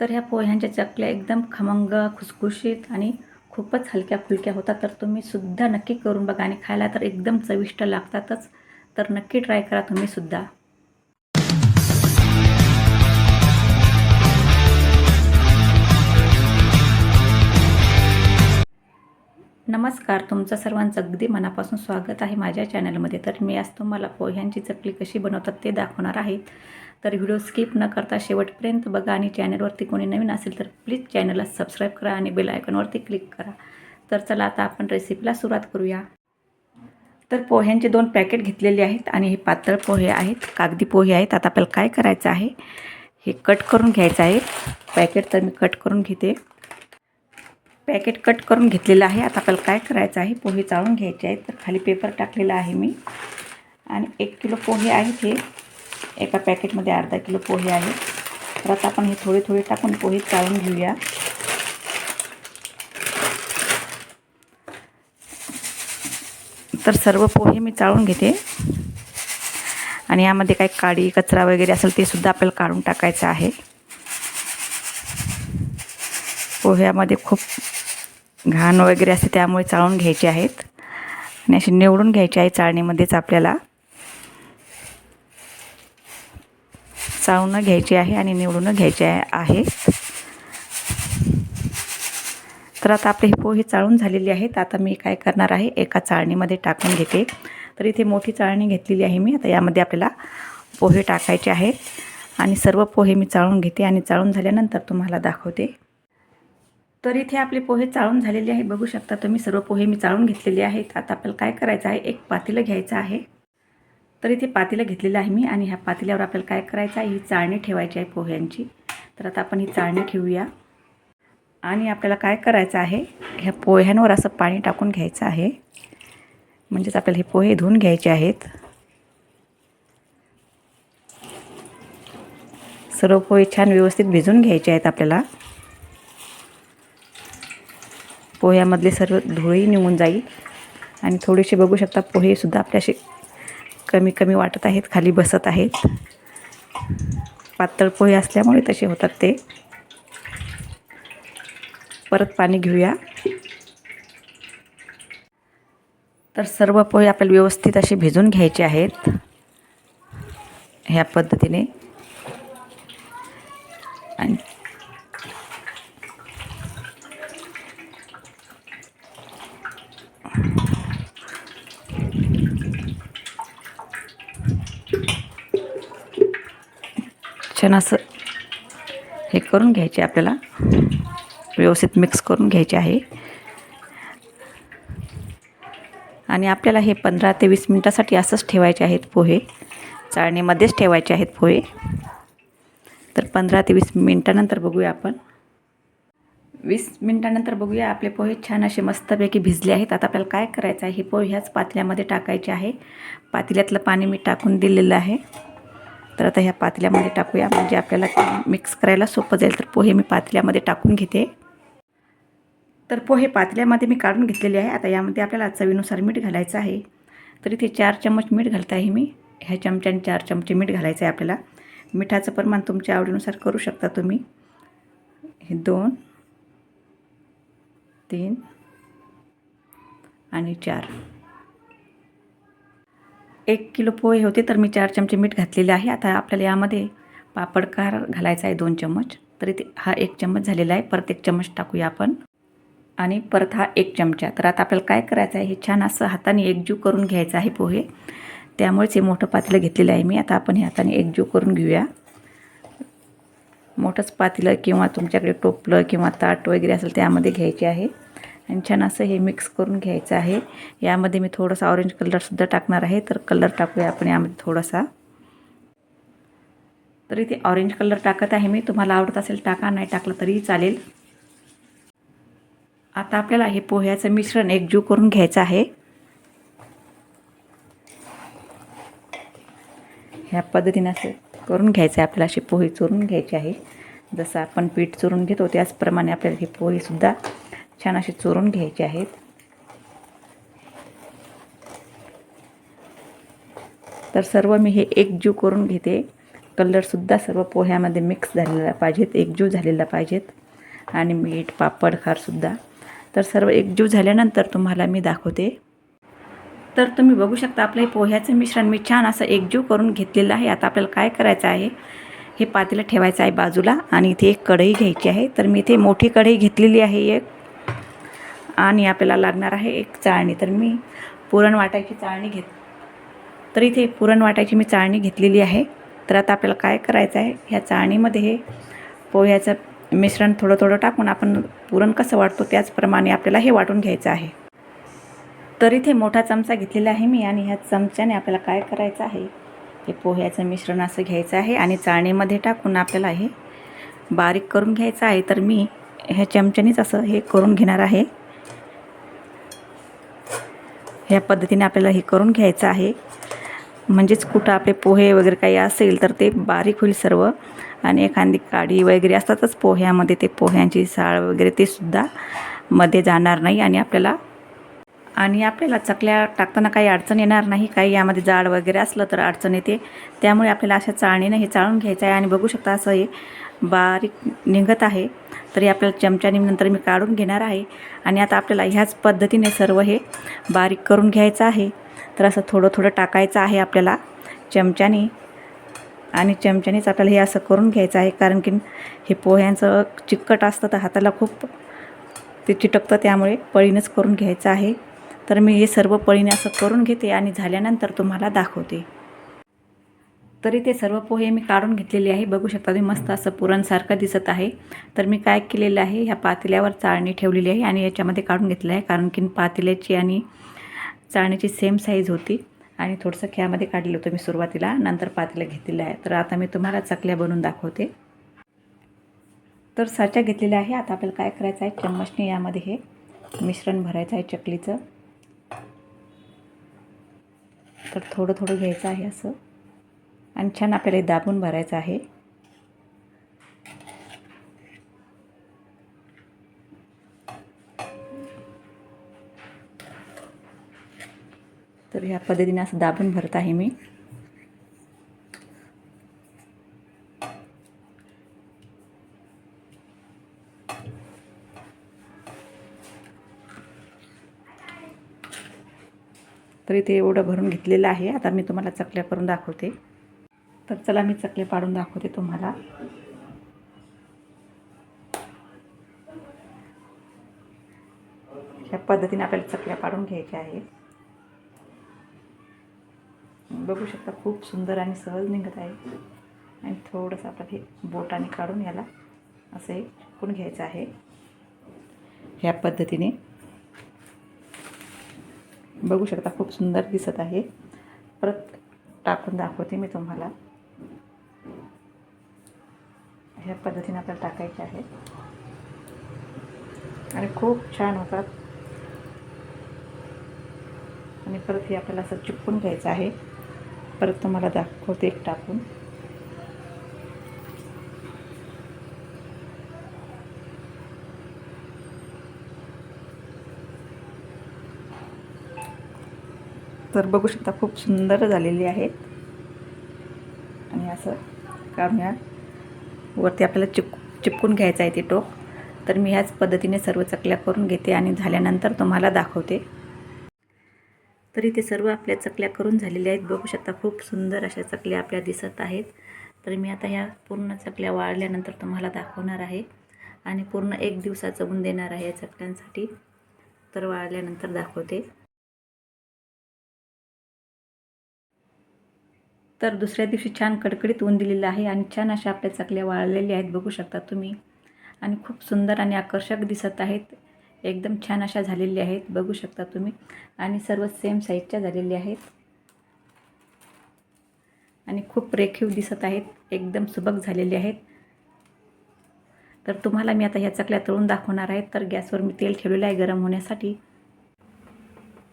तर ह्या पोह्यांच्या चकल्या एकदम खमंग खुसखुशीत आणि खूपच हलक्या फुलक्या होतात. तर तुम्ही सुद्धा नक्की करून बघा आणि खायला तर एकदम चविष्ट लागतातच. तर नक्की ट्राय करा तुम्ही सुद्धा. नमस्कार तुमचं सर्वांचं अगदी मनापासून स्वागत आहे माझ्या चॅनलमध्ये तर मी आज तुम्हाला पोह्यांची चकली कशी बनवतात ते दाखवणार आहे. तर व्हिडिओ स्किप न करता शेवटपर्यंत बघा आणि चॅनलवरती कोणी नवीन असेल तर प्लीज चॅनलला सबस्क्राईब करा आणि बेल आयकॉनवरती क्लिक करा. तर चला आता आपण रेसिपीला सुरुवात करूया. तर पोह्यांचे दोन पॅकेट घेतलेले आहेत आणि हे पातळ पोहे आहेत कागदी पोहे आहेत. आता आपल्याला काय करायचं आहे हे कट करून घ्यायचं आहे. पॅकेट तर मी कट करून घेते. पॅकेट कट करून घेतलेलं आहे. आता आपल्याला काय करायचं आहे पोहे चाळून घ्यायचे आहेत. तर खाली पेपर टाकलेला आहे मी. आणि एक किलो पोहे आहेत हे. एका पॅकेटमध्ये अर्धा किलो पोहे आहेत तर आता आपण हे थोडे थोडे टाकून पोहे चाळून घेऊया. तर सर्व पोहे मी चाळून घेते. आणि यामध्ये काही काडी कचरा वगैरे असेल ते सुद्धा आपल्याला काढून टाकायचं आहे. पोह्यामध्ये खूप घाण वगैरे असते त्यामुळे चाळून घ्यायचे आहेत. आणि असे निवडून घ्यायचे आहे चाळणीमध्येच आपल्याला. चाळून घ्यायची आहे आणि निवडून घ्यायचे आहे. तर आता आपले हे पोहे चाळून झालेले आहेत. आता मी काय करणार आहे? एका चाळणीमध्ये टाकून घेते. तर इथे मोठी चाळणी घेतलेली आहे मी. आता यामध्ये आपल्याला पोहे टाकायचे आहेत. आणि सर्व पोहे मी चाळून घेते आणि चाळून झाल्यानंतर तुम्हाला दाखवते. तर इथे आपले पोहे चाळून झालेले आहे. बघू शकता तुम्ही सर्व पोहे मी चाळून घेतलेले आहेत. आता आपल्याला काय करायचं आहे? एक पातेलं घ्यायचं आहे. तर इथे पातेलं घेतलेलं आहे मी आणि ह्या पातेल्यावर आपल्याला काय करायचं आहे? ही चाळणी ठेवायची आहे पोह्यांची. तर आता आपण ही चाळणी ठेवूया. आणि आपल्याला काय करायचं आहे? ह्या पोह्यांवर असं पाणी टाकून घ्यायचं आहे. म्हणजेच आपल्याला हे पोहे धुवून घ्यायचे आहेत. सर्व पोहे छान व्यवस्थित भिजून घ्यायचे आहेत आपल्याला. पोह्यामधले सर्व धुळी निघून जाईल. आणि थोडेसे बघू शकता पोहेसुद्धा आपल्याशी कमी कमी वाटत आहेत खाली बसत आहेत. पातळ पोहे असल्यामुळे तसे होतात ते. परत पाणी घेऊया. तर सर्व पोहे आपल्याला व्यवस्थित असे भिजून घ्यायचे आहेत. ह्या पद्धतीने. आणि छान असं हे करून घ्यायचे आपल्याला. व्यवस्थित मिक्स करून घ्यायचे आहे. आणि आपल्याला हे पंधरा ते वीस मिनटासाठी असंच ठेवायचे आहेत पोहे. चाळणीमध्येच ठेवायचे आहेत पोहे. तर पंधरा ते वीस मिनटानंतर बघूया आपण. वीस मिनटानंतर बघूया आपले पोहे छान असे मस्तपैकी भिजले आहेत. आता आपल्याला काय करायचं आहे? हे पोहे ह्याच पातल्यामध्ये टाकायचे आहे. पातेल्यातलं पाणी मी टाकून दिलेलं आहे. तर आता ह्या पातेल्यामध्ये टाकूया. म्हणजे आपल्याला मिक्स करायला सोपं जाईल. तर पोहे मी पातेल्यामध्ये टाकून घेते. तर पोहे पातेल्यामध्ये मी काढून घेतलेले आहे. आता यामध्ये आपल्याला चवीनुसार मीठ घालायचं आहे. तर इथे चार चम्मच मीठ घालत आहे मी. ह्या चमच्याने चार चमचे मीठ घालायचं आहे आपल्याला. मिठाचं प्रमाण तुमच्या आवडीनुसार करू शकता तुम्ही. हे दोन तीन आणि चार. एक किलो पोहे होते तर मी चार चमचे मीठ घातलेले आहे. आता आपल्याला यामध्ये पापडकार घालायचा आहे दोन चम्मच. तरी ते हा एक चम्मच झालेला आहे. परत एक चम्मच टाकूया आपण. आणि परत हा एक चमचा. तर आता आपल्याला काय करायचं आहे? हे छान असं हाताने एकजीव करून घ्यायचं आहे पोहे. त्यामुळेच हे मोठं पातेलं घेतलेलं आहे मी. आता आपण हे हाताने एकजीव करून घेऊया. मोठंच पातेलं किंवा तुमच्याकडे टोपलं किंवा ताट वगैरे असेल त्यामध्ये घ्यायचे आहे. आणि छान असं हे मिक्स करून घ्यायचं आहे. यामध्ये मी थोडासा ऑरेंज कलरसुद्धा टाकणार आहे. तर कलर टाकूया आपण यामध्ये थोडासा. तर इथे ऑरेंज कलर टाकत आहे मी. तुम्हाला आवडत असेल टाका नाही टाकलं तरीही चालेल. आता आपल्याला हे पोह्याचं मिश्रण एकजीव करून घ्यायचं आहे. ह्या पद्धतीने असं करून घ्यायचं आहे. आपल्याला असे पोहे चुरून घ्यायचे आहे. जसं आपण पीठ चुरून घेतो त्याचप्रमाणे आपल्याला हे पोहेसुद्धा छान असे चोरून घ्यायचे आहेत. तर सर्व मी हे एकजीव करून घेते. कलरसुद्धा सर्व पोह्यामध्ये मिक्स झालेला पाहिजेत. एकजीव झालेला पाहिजेत. आणि मीठ पापड खारसुद्धा तर सर्व एकजीव झाल्यानंतर तुम्हाला मी दाखवते. तर तुम्ही बघू शकता आपलं हे पोह्याचं मिश्रण मी छान असं एकजीव करून घेतलेलं आहे. आता आपल्याला काय करायचं आहे? हे पातेलं ठेवायचं आहे बाजूला आणि इथे एक कढई घ्यायची आहे. तर मी इथे मोठी कढई घेतलेली आहे एक. आणि आपल्याला लागणार आहे एक चाळणी. तर मी पुरण वाटायची चाळणी घेत तर इथे पुरण वाटायची मी चाळणी घेतलेली आहे. तर आता आपल्याला काय करायचं आहे? ह्या चाळणीमध्ये हे पोह्याचं मिश्रण थोडं थोडं टाकून आपण पुरण कसं वाटतो त्याचप्रमाणे आपल्याला हे वाटून घ्यायचं आहे. तर इथे मोठा चमचा घेतलेला आहे मी आणि ह्या चमच्याने आपल्याला काय करायचं आहे? हे पोह्याचं मिश्रण असं घ्यायचं आहे आणि चाळणीमध्ये टाकून आपल्याला हे बारीक करून घ्यायचं आहे. तर मी ह्या चमच्यानेच असं हे करून घेणार आहे. ह्या पद्धतीने आपल्याला हे करून घ्यायचं आहे. म्हणजेच कुठं आपले पोहे वगैरे काही असेल तर ते बारीक होईल सर्व. आणि एखादी काडी वगैरे असतातच पोह्यामध्ये ते पोह्यांची साळ वगैरे ते सुद्धा मध्ये जाणार नाही आणि आपल्याला आणि आपल्याला चकल्या टाकताना काही अडचण येणार नाही. काही यामध्ये जाड वगैरे असलं तर अडचण येते. त्यामुळे आपल्याला अशा चाळणीनं हे चाळून घ्यायचं आहे. आणि बघू शकता असं हे बारीक निघत आहे तरी आपल्याला चमच्याने नंतर मी काढून घेणार आहे. आणि आता आपल्याला ह्याच पद्धतीने सर्व हे बारीक करून घ्यायचं आहे. तर असं थोडं थोडं टाकायचं आहे आपल्याला चमच्याने. आणि चमच्यानेच आपल्याला हे असं करून घ्यायचं आहे कारण की हे पोह्यांचं चिकट असतं तर हाताला खूप ते चिटकतं त्यामुळे पळीनंच करून घ्यायचं आहे. तर मी हे सर्व पळीने असं करून घेते आणि झाल्यानंतर तुम्हाला दाखवते. तरी ते सर्व पोहे मी काढून घेतलेले आहे. बघू शकता तुम्ही मस्त असं पुरणसारखं दिसत आहे. तर मी काय केलेलं आहे ह्या पातेल्यावर चाळणी ठेवलेली आहे आणि याच्यामध्ये काढून घेतलं आहे. कारण की पातेल्याची आणि चाळणीची सेम साईज होती आणि थोडंसं ख्यामध्ये काढलेलं होतं मी सुरुवातीला. नंतर पातेलं घेतलेलं आहे. तर आता मी तुम्हाला चकल्या बनवून दाखवते. तर साच्या घेतलेल्या आहे. आता आपल्याला काय करायचं आहे चम्मचने यामध्ये हे मिश्रण भरायचं आहे चकलीचं. तर थोडं थोडं घ्यायचं आहे असं. आणि छान आपल्याला दाबून भरायचं आहे. तर ह्या पद्धतीने असं दाबून भरत आहे मी. तर इथे एवढं भरून घेतलेलं आहे. आता मी तुम्हाला चकल्या करून दाखवते. तर चला मी चकले पाडून दाखवते तुम्हाला. ह्या पद्धतीने आपल्याला चकल्या पाडून घ्यायच्या आहेत. बघू शकता खूप सुंदर आणि सहज निघत आहे. आणि थोडंसं आपल्याला हे बोटाने काढून याला असं कोण घ्यायचं आहे. ह्या पद्धतीने. बघू शकता खूप सुंदर दिसत आहे. परत टाकून दाखवते मी तुम्हाला. ह्या पद्धतीने आपल्याला टाकायचे आहेत. आणि खूप छान होतात. आणि परत हे आपल्याला असं चिपकून घ्यायचं आहे. परत तुम्हाला दाखवते एक टाकून. तर बघू शकता खूप सुंदर झालेली आहेत. आणि असं काढूया. वरती आपल्याला चिप चिपकून घ्यायचं आहे ते टोक. तर मी ह्याच पद्धतीने सर्व चकल्या करून घेते आणि झाल्यानंतर तुम्हाला दाखवते. तरी ते सर्व आपल्या चकल्या करून झालेल्या आहेत. बघू शकता खूप सुंदर अशा चकल्या आपल्या दिसत आहेत. तर मी आता ह्या पूर्ण चकल्या वाळल्यानंतर तुम्हाला दाखवणार आहे. आणि पूर्ण एक दिवसाचं ऊन देणार आहे या चकल्यांसाठी. तर वाळल्यानंतर दाखवते. तर दुसऱ्या दिवशी छान कडकडीत ऊन दिलेलं आहे आणि छान अशा आपल्या चकल्या वाळलेल्या आहेत बघू शकता तुम्ही. आणि खूप सुंदर आणि आकर्षक दिसत आहेत. एकदम छान अशा झालेल्या आहेत बघू शकता तुम्ही. आणि सर्व सेम साईजच्या झालेल्या आहेत. आणि खूप रेखीव दिसत आहेत एकदम सुबक झालेले आहेत. तर तुम्हाला मी आता ह्या चकल्या तळून दाखवणार आहे तर गॅसवर मी तेल ठेवलेलं आहे गरम होण्यासाठी.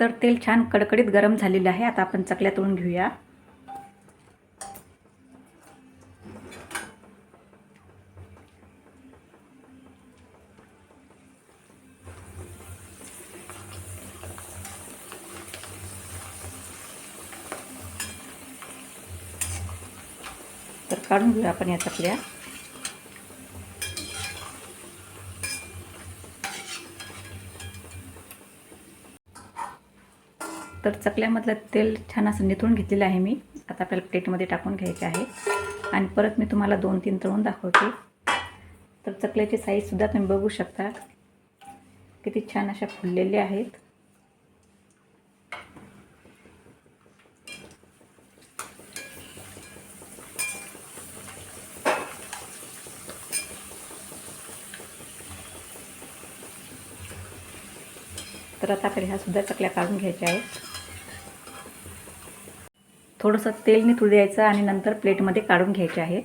तर तेल छान कडकडीत गरम झालेलं आहे आता आपण चकल्या तळून घेऊया. काढून घेऊया आपण या चकल्या. तर चकल्यामधलं तेल छान असं निथळून घेतलेलं आहे मी. आता आपल्याला प्लेटमध्ये टाकून घ्यायचे आहे. आणि परत मी तुम्हाला दोन तीन तळून दाखवते. तर चकल्याची साईजसुद्धा तुम्ही बघू शकता. किती छान अशा फुललेल्या आहेत. तर आता आपल्याला ह्या सुद्धा चकल्या काढून घ्यायच्या आहेत. थोडंसं तेल निथळू द्यायचं आणि नंतर प्लेटमध्ये काढून घ्यायचे आहेत.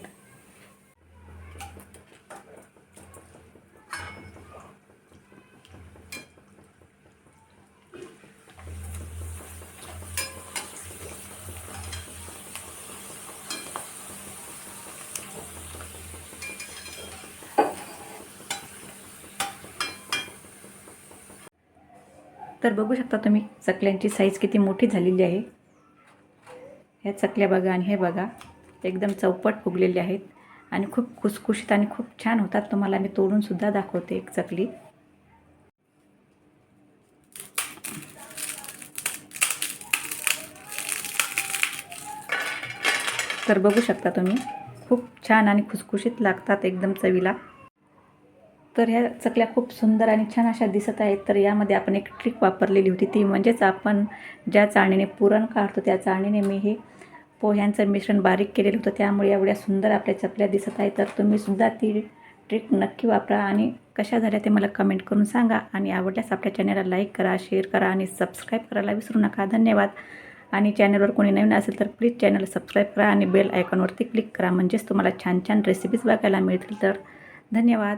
तर बघू शकता तुम्ही चकल्यांची साईज किती मोठी झालेली आहे. ह्या चकल्या बघा आणि हे बघा एकदम चौपट फुगलेले आहेत. आणि खूप खुसखुशीत आणि खूप छान होतात. तुम्हाला मी तोडूनसुद्धा दाखवते एक चकली. तर बघू शकता तुम्ही खूप छान आणि खुसखुशीत लागतात एकदम चवीला. तर ह्या चकल्या खूप सुंदर आणि छान अशा दिसत आहेत. तर यामध्ये आपण एक ट्रिक वापरलेली होती. ती म्हणजेच आपण ज्या चाळणीने पुरण काढतो त्या चाळणीने मी हे पोह्यांचं मिश्रण बारीक केलेलं होतं. त्यामुळे एवढ्या सुंदर आपल्या चकल्या दिसत आहेत. तर तुम्हीसुद्धा ती ट्रिक नक्की वापरा आणि कशा झाल्या ते मला कमेंट करून सांगा. आणि आवडल्यास आपल्या चॅनलला लाईक करा शेअर करा आणि सबस्क्राईब करायला विसरू नका. धन्यवाद. आणि चॅनलवर कोणी नवीन असेल तर प्लीज चॅनल सबस्क्राईब करा आणि बेल आयकॉनवरती क्लिक करा. म्हणजेच तुम्हाला छान छान रेसिपीज बघायला मिळतील. तर धन्यवाद.